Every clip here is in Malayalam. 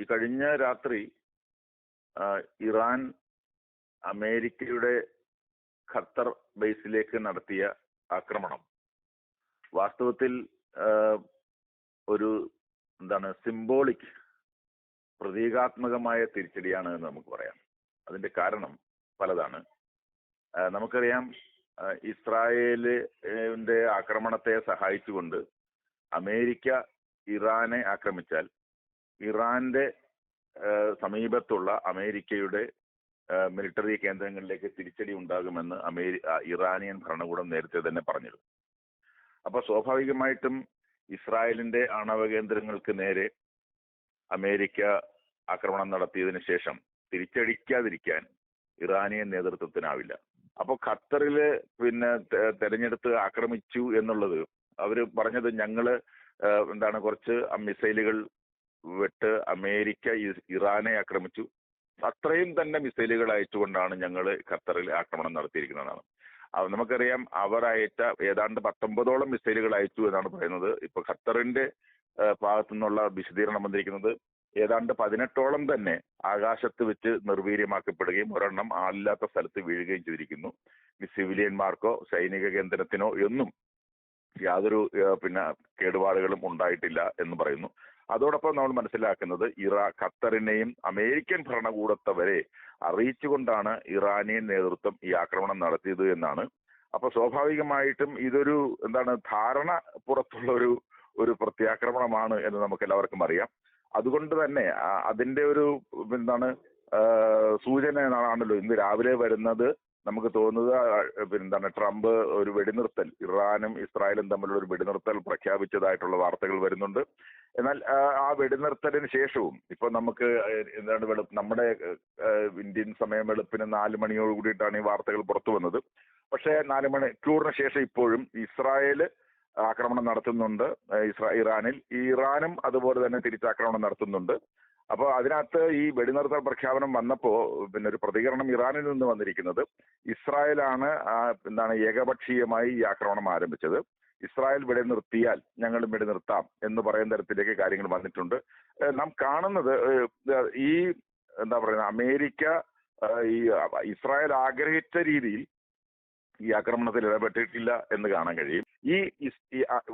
ഈ കഴിഞ്ഞ രാത്രി ഇറാൻ അമേരിക്കയുടെ ഖത്തർ ബേസിലേക്ക് നടത്തിയ ആക്രമണം. വാസ്തവത്തിൽ ഒരു എന്താണ് സിംബോളിക് പ്രതീകാത്മകമായ തിരിച്ചടിയാണ് എന്ന് നമുക്ക് പറയാം. അതിന്റെ കാരണം പലതാണ്. നമുക്കറിയാം ഇസ്രായേലിന്റെ ആക്രമണത്തെ സഹായിച്ചുകൊണ്ട് അമേരിക്ക ഇറാനെ ആക്രമിച്ചാൽ ഇറാന്റെ സമീപത്തുള്ള അമേരിക്കയുടെ മിലിറ്ററി കേന്ദ്രങ്ങളിലേക്ക് തിരിച്ചടി ഉണ്ടാകുമെന്ന് അമേരി ഇറാനിയൻ ഭരണകൂടം നേരത്തെ തന്നെ പറഞ്ഞിരുന്നു. അപ്പൊ സ്വാഭാവികമായിട്ടും ഇസ്രായേലിന്റെ ആണവ കേന്ദ്രങ്ങൾക്ക് നേരെ അമേരിക്ക ആക്രമണം നടത്തിയതിന് ശേഷം തിരിച്ചടിക്കാതിരിക്കാൻ ഇറാനിയൻ നേതൃത്വത്തിനാവില്ല. അപ്പൊ ഖത്തറിൽ പിന്നെ തെരഞ്ഞെടുത്ത് ആക്രമിച്ചു എന്നുള്ളത് അവർ പറഞ്ഞത് ഞങ്ങൾ എന്താണ് കുറച്ച് മിസൈലുകൾ വിട്ട് അമേരിക്ക ഇറാനെ ആക്രമിച്ചു. അത്രയും തന്നെ മിസൈലുകൾ അയച്ചുകൊണ്ടാണ് ഞങ്ങൾ ഖത്തറിൽ ആക്രമണം നടത്തിയിരിക്കുന്നതാണ്. നമുക്കറിയാം അവർ അയച്ച ഏതാണ്ട് പത്തൊമ്പതോളം മിസൈലുകൾ അയച്ചു എന്നാണ് പറയുന്നത്. ഇപ്പൊ ഖത്തറിന്റെ ഭാഗത്തു നിന്നുള്ള വിശദീകരണം വന്നിരിക്കുന്നത് ഏതാണ്ട് പതിനെട്ടോളം തന്നെ ആകാശത്ത് വെച്ച് നിർവീര്യമാക്കപ്പെടുകയും ഒരെണ്ണം ആളില്ലാത്ത സ്ഥലത്ത് വീഴുകയും ചെയ്തിരിക്കുന്നു. സിവിലിയന്മാർക്കോ സൈനിക കേന്ദ്രത്തിനോ എന്നും യാതൊരു പിന്നെ കേടുപാടുകളും ഉണ്ടായിട്ടില്ല എന്ന് പറയുന്നു. അതോടൊപ്പം നമ്മൾ മനസ്സിലാക്കുന്നത് ഇറാ ഖത്തറിനെയും അമേരിക്കൻ ഭരണകൂടത്തെ വരെ അറിയിച്ചുകൊണ്ടാണ് ഇറാനിയൻ നേതൃത്വം ഈ ആക്രമണം നടത്തിയത് എന്നാണ്. അപ്പൊ സ്വാഭാവികമായിട്ടും ഇതൊരു എന്താണ് ധാരണ പുറത്തുള്ള ഒരു ഒരു പ്രത്യാക്രമണമാണ് എന്ന് നമുക്ക് എല്ലാവർക്കും അറിയാം. അതുകൊണ്ട് തന്നെ അതിന്റെ ഒരു എന്താണ് സൂചന എന്നാണല്ലോ ഇന്ന് രാവിലെ വരുന്നത്. നമുക്ക് തോന്നുന്നത് പിന്നെന്താണ് പിന്നെ ട്രംപ് ഒരു വെടിനിർത്തൽ ഇറാനും ഇസ്രായേലും തമ്മിലുള്ള ഒരു വെടിനിർത്തൽ പ്രഖ്യാപിച്ചതായിട്ടുള്ള വാർത്തകൾ വരുന്നുണ്ട്. എന്നാൽ ആ, വെടിനിർത്തലിന് ശേഷവും ഇപ്പൊ നമുക്ക് എന്താണ് വെളു നമ്മുടെ ഇന്ത്യൻ സമയം വെളുപ്പിന് നാല് മണിയോട് കൂടിയിട്ടാണ് ഈ വാർത്തകൾ പുറത്തു വന്നത്. പക്ഷേ നാല് മണിക്കൂറിന് ശേഷം ഇപ്പോഴും ഇസ്രായേൽ ആക്രമണം നടത്തുന്നുണ്ട് ഇസ്രാ ഇറാനിൽ. ഇറാനും അതുപോലെ തന്നെ തിരിച്ചാക്രമണം നടത്തുന്നുണ്ട്. അപ്പോൾ അതിനകത്ത് ഈ വെടിനിർത്തൽ പ്രഖ്യാപനം വന്നപ്പോൾ പിന്നെ ഒരു പ്രതികരണം ഇറാനിൽ നിന്ന് വന്നിരിക്കുന്നത് ഇസ്രായേലാണ് എന്താണ് ഏകപക്ഷീയമായി ഈ ആക്രമണം ആരംഭിച്ചത്. ഇസ്രായേൽ വെടി നിർത്തിയാൽ ഞങ്ങളും വെടി നിർത്താം എന്ന് പറയുന്ന തരത്തിലേക്ക് കാര്യങ്ങൾ വന്നിട്ടുണ്ട്. നാം കാണുന്നത് ഈ എന്താ പറയുക അമേരിക്ക ഈ ഇസ്രായേൽ ആഗ്രഹിച്ച രീതിയിൽ ഈ ആക്രമണത്തിൽ ഇടപെട്ടിട്ടില്ല എന്ന് കാണാൻ കഴിയും. ഈ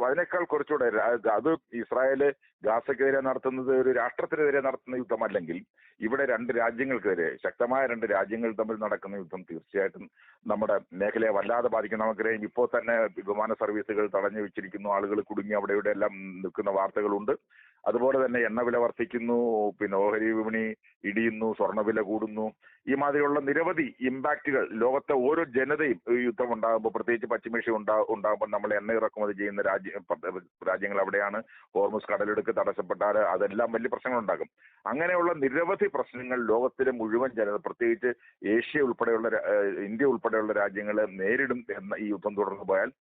അതിനേക്കാൾ കുറച്ചുകൂടെ അത് ഇസ്രായേൽ ഗാസയ്ക്കെതിരെ നടത്തുന്നത് ഒരു രാഷ്ട്രത്തിനെതിരെ നടത്തുന്ന യുദ്ധമല്ലെങ്കിൽ ഇവിടെ രണ്ട് രാജ്യങ്ങൾക്കെതിരെ ശക്തമായ രണ്ട് രാജ്യങ്ങൾ തമ്മിൽ നടക്കുന്ന യുദ്ധം തീർച്ചയായിട്ടും നമ്മുടെ മേഖലയെ വല്ലാതെ ബാധിക്കും. നമുക്കറിയാം ഇപ്പോൾ തന്നെ വിമാന സർവീസുകൾ തടഞ്ഞു വെച്ചിരിക്കുന്നു. ആളുകൾ കുടുങ്ങി അവിടെ ഇവിടെ എല്ലാം നിൽക്കുന്ന വാർത്തകളുണ്ട്. അതുപോലെ തന്നെ എണ്ണ വില വർദ്ധിക്കുന്നു പിന്നെ ഓഹരി വിപണി ഇടിയുന്നു സ്വർണവില കൂടുന്നു. ഈ മാതിരിയുള്ള നിരവധി ഇമ്പാക്റ്റുകൾ ലോകത്തെ ഓരോ ജനതയും യുദ്ധം ഉണ്ടാകുമ്പോൾ പ്രത്യേകിച്ച് പശ്ചിമേഷ്യ ഉണ്ടാ ഉണ്ടാകുമ്പോൾ നമ്മൾ എണ്ണ ഇറക്കുമതി ചെയ്യുന്ന രാജ്യ രാജ്യങ്ങൾ അവിടെയാണ്. ഹോർമുസ് കടലെടുക്ക് തടസ്സപ്പെട്ടാൽ അതെല്ലാം വലിയ പ്രശ്നങ്ങൾ ഉണ്ടാകും അങ്ങനെയുള്ള നിരവധി പ്രശ്നങ്ങൾ ലോകത്തിലെ മുഴുവൻ ജനത പ്രത്യേകിച്ച് ഏഷ്യ ഉൾപ്പെടെയുള്ള ഇന്ത്യ ഉൾപ്പെടെയുള്ള രാജ്യങ്ങൾ നേരിടും എന്ന ഈ യുദ്ധം തുടർന്നു പോയാൽ